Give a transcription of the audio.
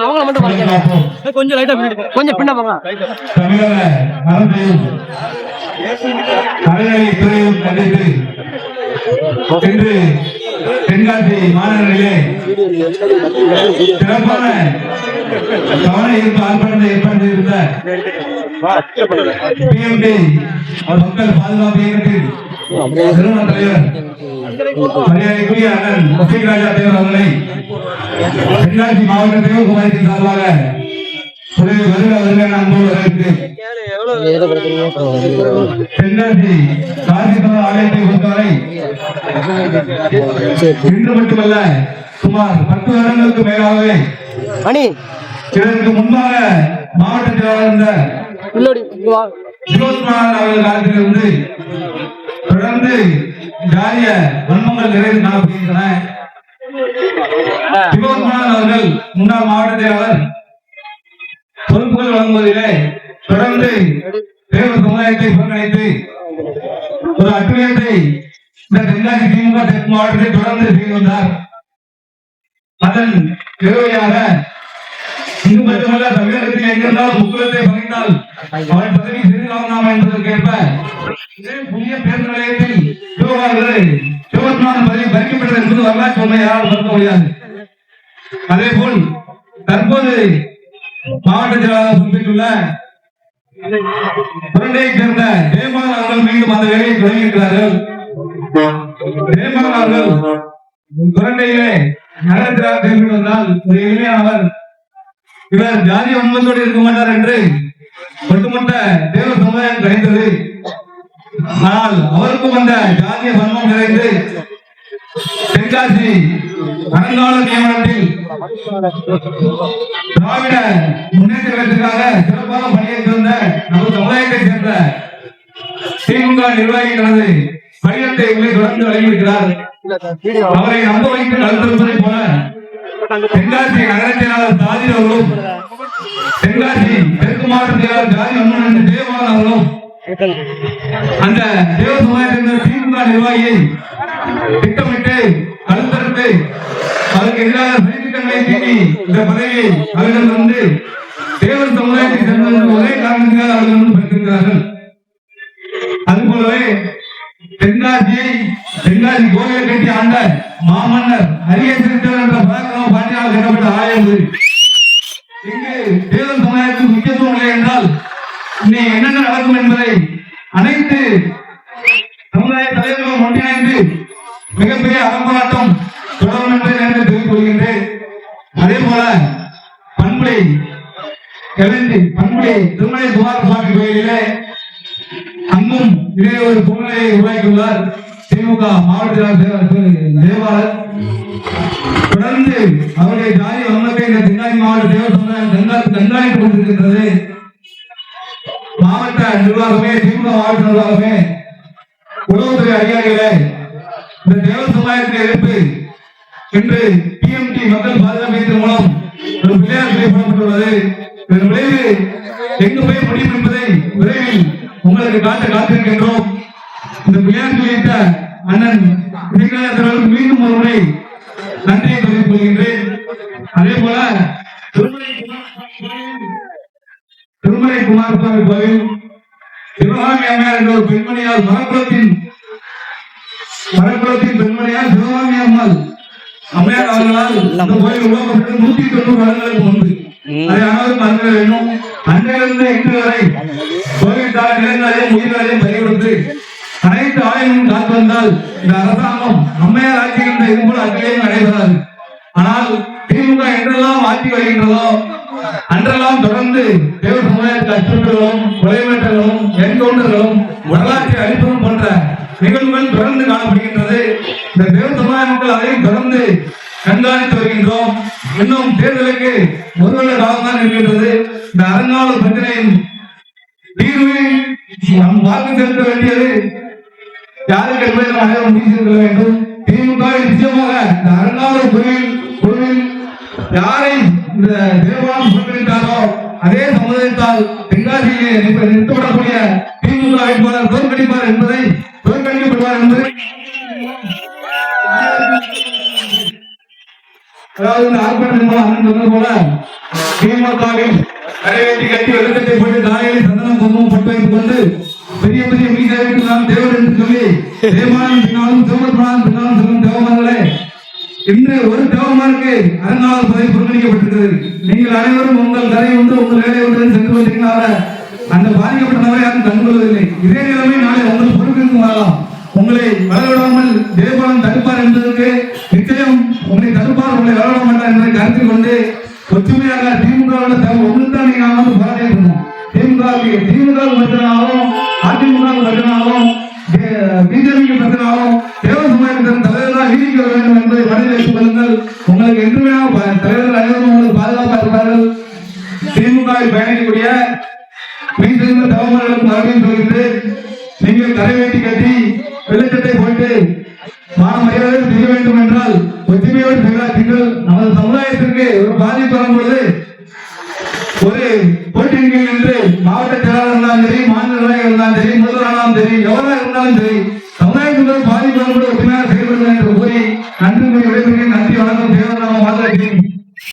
அவங்கள மட்டும். கொஞ்சம் லைட்டா கொஞ்சம் பின்ன போங்க இன்று தென்காசி மாநகரிலே சிறப்பான கவன ஈர்ப்பு ஆர்ப்பாட்டத்தை ஏற்பாடு செய்திருந்த பிஎம்டி மக்கள் பாதுகாப்பு இயக்கத்தின் நிறுவன தலைவர் மரியாதைக்குரிய அண்ணன் முஸ்லிம் ராஜா தேவர் அவர்களை. தென்காசி மாவட்ட தேவர் குமாரத்தின் சார்பாக வருக வருக அன்போடு வரவேற்கிறேன் தென்காசி காசிபுர ஆலயத்தை பொறுத்தவரை இன்று மட்டுமல்ல சுமார் பத்து வருடங்களுக்கு மேலாகவே மணி இதற்கு முன்பாக மாவட்ட செயலாளர் இருந்த வினோத்குமார் அவர்கள் காலத்திலிருந்து தொடர்ந்து ஜாலிய வன்மங்கள் நிறைந்து காணப்படுகின்றன. வினோத்குமார் அவர்கள் முன்னாள் மாவட்ட செயலாளர் பொறுப்புகள் வழங்குவதிலே தொடர்ந்து தேவ சமுதாயத்தை ஒருங்கிணைத்து ஒரு அட்டுமையத்தை இந்த தென்காசி திமுக தெற்கு மாவட்டத்தை தொடர்ந்து செய்து வந்தார். அதன் தேவையாக இங்கு மட்டுமல்ல தமிழகத்தில் எங்கிருந்தால் முக்குலத்தை பகிர்ந்தால் அவன் பதவி சிறிதாகலாம் என்பதற்கேற்ப புதிய பேருந்து நிலையத்தில் சிவகாரர்கள் சிவபெருமான் பதவி பறிக்கப்பட்டது என்பது வரலாற்று உண்மை யாரால் மறுக்க முடியாது. அதே போல் தற்போது மாவட்ட செயலாளர் குறிப்பிட்டுள்ள புரண்டையைச் சேர்ந்த ஜெயமான் அவர்கள் மீண்டும் அந்த வேலையை தொடங்கியிருக்கிறார்கள். ஜெயமான் அவர்கள் புரண்டையிலே நகரத்திலாக தேர்ந்து வந்தால் ஒரு எளிமையானவர் இவர் ஜாதி உண்மத்தோடு இருக்க மாட்டார் என்று ஒட்டுமொத்த தேவ சமுதாயம் கிடைத்தது ஆனால் அவருக்கும் வந்த ஜாதிய சர்மம் நிறைந்து தென்காசி வருங்கால நியமனத்தில் திராவிட முன்னேற்றத்திற்காக சிறப்பாக பணியாற்றி வந்த நமது சமுதாயத்தை சேர்ந்த திமுக நிர்வாகிகளது கடிதத்தை உள்ளே தொடர்ந்து வழங்கியிருக்கிறார் அவரை நம்ப வைத்து நடத்திருப்பதை போல தென்காசி நகரத்தினாளர் செயலாளர் தென்காசி தெற்கு மாவட்ட செயலாளர் ஜாதி அம்மன் தேவான் அவர்களும் அந்த தேவ சமுதாயத்தின் திமுக நிர்வாகியை திட்டமிட்டு கழுத்தறுத்து அதற்கு எதிராக சதித்திட்டங்களை தீட்டி இந்த பதவியை அவர்கள் வந்து தேவன் சமுதாயத்தை சேர்ந்த ஒரே காரணத்துக்காக அவர்கள் வந்து பெற்றிருக்கிறார்கள் அது போலவே தென்காசியை தென்காசி கோவிலை கட்டி ஆண்ட மாமன்னர் அரிய சிறுத்தர் என்ற பராக்கிரம பாண்டியால் கட்டப்பட்ட ஆலயம் இனி என்னென்ன நடக்கும் என்பதை அனைத்து சமுதாய தலைவர்களும் ஒன்றிணைந்து மிகப்பெரிய அறப்போராட்டம் தொடரும் என்று நேரத்தில் தெரிவித்துக் கொள்கின்றேன். அதே போல பண்புலை கலைஞி பண்புலை திருமலை துவார சுவாமி கோயிலிலே அங்கும் இதே ஒரு சூழ்நிலையை உருவாக்கியுள்ளார் திமுக மாவட்ட தேவாளர் தொடர்ந்து அவருடைய ஜாதி வன்மத்தை இந்த தென்காசி மாவட்ட தேவர் சமுதாயம் கண்காணித்துக் கொண்டிருக்கின்றது மாவட்ட நிர்வாகமே திமுக மாவட்ட நிர்வாகமே உணவுத்துறை அதிகாரிகளே இந்த தேவ சமுதாயத்தின் எதிர்ப்பு இன்று பிஎம்டி மக்கள் பாதுகாப்பு இயக்கத்தின் மூலம் ஒரு விளையாட்டு சிலை போடப்பட்டுள்ளது இதன் விளைவு எங்கு போய் முடியும் என்பதை விரைவில் உங்களுக்கு காட்ட காத்திருக்கின்றோம். இந்த விளையாட்டு வைத்த அண்ணன் மீண்டும் ஒரு முறை நன்றியை தெரிவித்துக் கொள்கின்றேன். அதே போல திருமலை குமாரசுவாமி கோவில் சிவகாமி அம்மையார் என்ற ஒரு பெண்மணியால் மரக்குளத்தின் மரக்குளத்தின் பெண்மணியால் சிவகாமி அம்மாள் அம்மையார் அவர்களால் இந்த கோயில் உருவாக்கப்பட்டு நூத்தி தொண்ணூறு வருடங்களுக்கு முன்பு. அதை அனைவரும் மறக்க வேண்டும். அன்றிலிருந்து இன்று வரை கோவில் தாழ நிலங்களையும் உயிர்களையும் பறிகொடுத்து அனைத்து ஆயுதமும் காத்து வந்தால் இந்த அரசாங்கம் அம்மையார் ஆட்சி என்ற இது போல அங்கேயும் நடைபெறாது. ஆனால் திமுக என்றெல்லாம் ஆட்சி வருகின்றதோ அன்றெல்லாம் தொடர்ந்து தேவ சமுதாயத்தில் அச்சுறுத்தல்களும் கொலைமேட்டர்களும் என்கவுண்டர்களும் வரலாற்றை அழிப்பதும் போன்ற நிகழ்வுகள் தொடர்ந்து காணப்படுகின்றது. இந்த தேவ சமுதாய மக்கள் அதையும் தொடர்ந்து கண்காணித்து வருகின்றோம். இன்னும் தேர்தலுக்கு ஒரு வருட காலம் தான் இருக்கின்றது. இந்த அரங்கால பிரச்சனையின் தீர்வு நம் வாக்கு செலுத்த வேண்டியது யாருக்கு என்பதை நாம் அனைவரும் முடிவு செய்து கொள்ள வேண்டும். திமுக நிச்சயமாக இந்த அறங்கால கோயில் கோவில் யாரை இந்த தேவாலயம் புறக்கணித்தாரோ அதே சமுதாயத்தால் தென்காசியிலே நிறுத்தப்படக்கூடிய திமுக வேட்பாளர் தோற்கடிப்பார் என்பதை தோற்கடிக்கப்படுவார் என்பதை அதாவது இந்த ஆர்ப்பாட்டத்தின் மூலம் அண்ணன் சொன்னது போல திமுகவில் கரைவேற்றி கட்டி வெள்ளத்தை போட்டு தாயலை சந்தனம் குங்குமம் பொட்டு வைத்துக் கொண்டு பெரிய பெரிய மீசாவிற்கு நான் தேவர் என்று சொல்லி தேவானம் பின்னாலும் இன்று ஒரு தேவமாருக்கு அறநாள் பதவி புறக்கணிக்கப்பட்டிருக்கிறது. நீங்கள் அனைவரும் உங்கள் தலை உண்டு உங்கள் வேலை ஒன்று சென்று வந்தீங்கனால அந்த பாதிக்கப்பட்டவரை யாரும் கண்டுகொள்வதில்லை. இதே நிலைமை நாளை உங்களுக்கு பொறுப்பிற்கு வரலாம் உங்களை வளரவிடாமல் தேவபலம் தடுப்பார் என்பதற்கு நிச்சயம் உங்களை தடுப்பார் உங்களை வளவிட மாட்டார் என்பதை கருத்தில் கொண்டு ஒற்றுமையாக திமுக ஒன்றுதான் நீங்க வந்து போராடி இருக்கணும் திமுக திமுக பிரச்சனாலும் அதிமுக பிரச்சனாலும் பிஜேபிக்கு பிரச்சனை பயணிக்கக்கூடிய மீண்டும் தவமர்களுக்கு தலைமையில் சொல்கிறது நீங்கள் தலைவேட்டி கட்டி வெள்ளச்சட்டை போட்டு மான மரியாதை செய்ய வேண்டும் என்றால் ஒற்றுமையோடு செய்கிறார்கள் நமது சமுதாயத்திற்கு ஒரு பாதிப்பு வரும்பொழுது வரும் பொழுது என்று மாவட்ட